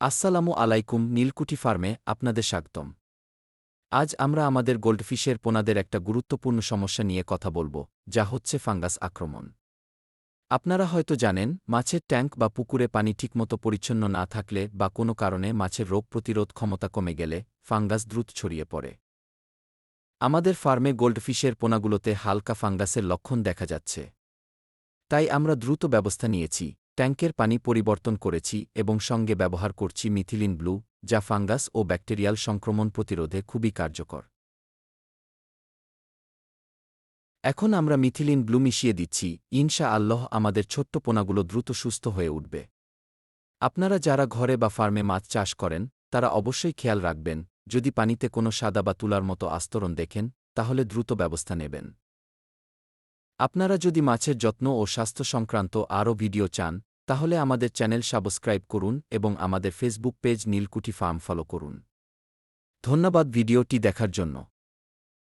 আসসালামু আলাইকুম, নীলকুঠি ফার্মে আপনাদের স্বাগতম। আজ আমরা আমাদের গোল্ডফিশের পোনাদের একটা গুরুত্বপূর্ণ সমস্যা নিয়ে কথা বলব, যা হচ্ছে ফাঙ্গাস আক্রমণ। আপনারা হয়তো জানেন, মাছের ট্যাঙ্ক বা পুকুরে পানি ঠিকমতো পরিচ্ছন্ন না থাকলে বা কোনো কারণে মাছের রোগ প্রতিরোধ ক্ষমতা কমে গেলে ফাঙ্গাস দ্রুত ছড়িয়ে পড়ে। আমাদের ফার্মে গোল্ডফিশের পোনাগুলোতে হালকা ফাঙ্গাসের লক্ষণ দেখা যাচ্ছে। তাই আমরা দ্রুত ব্যবস্থা নিয়েছি ট্যাঙ্কের পানি পরিবর্তন করেছি এবং সঙ্গে ব্যবহার করছি মিথিলিন ব্লু, যা ফাঙ্গাস ও ব্যাকটেরিয়াল সংক্রমণ প্রতিরোধে খুবই কার্যকর। এখন আমরা মিথিলিন ব্লু মিশিয়ে দিচ্ছি, ইনশা আল্লাহ আমাদের ছোট্ট পোনাগুলো দ্রুত সুস্থ হয়ে উঠবে। আপনারা যারা ঘরে বা ফার্মে মাছ চাষ করেন, তারা অবশ্যই খেয়াল রাখবেন, যদি পানিতে কোনো সাদা বা তুলার মতো আস্তরণ দেখেন, তাহলে দ্রুত ব্যবস্থা নেবেন। আপনারা যদি মাছের যত্ন ও স্বাস্থ্য সংক্রান্ত আরও ভিডিও চান তাহলে আমাদের চ্যানেল সাবস্ক্রাইব করুন এবং আমাদের Facebook page Nilkuthi farm follow করুন। ধন্যবাদ ভিডিওটি দেখার জন্য।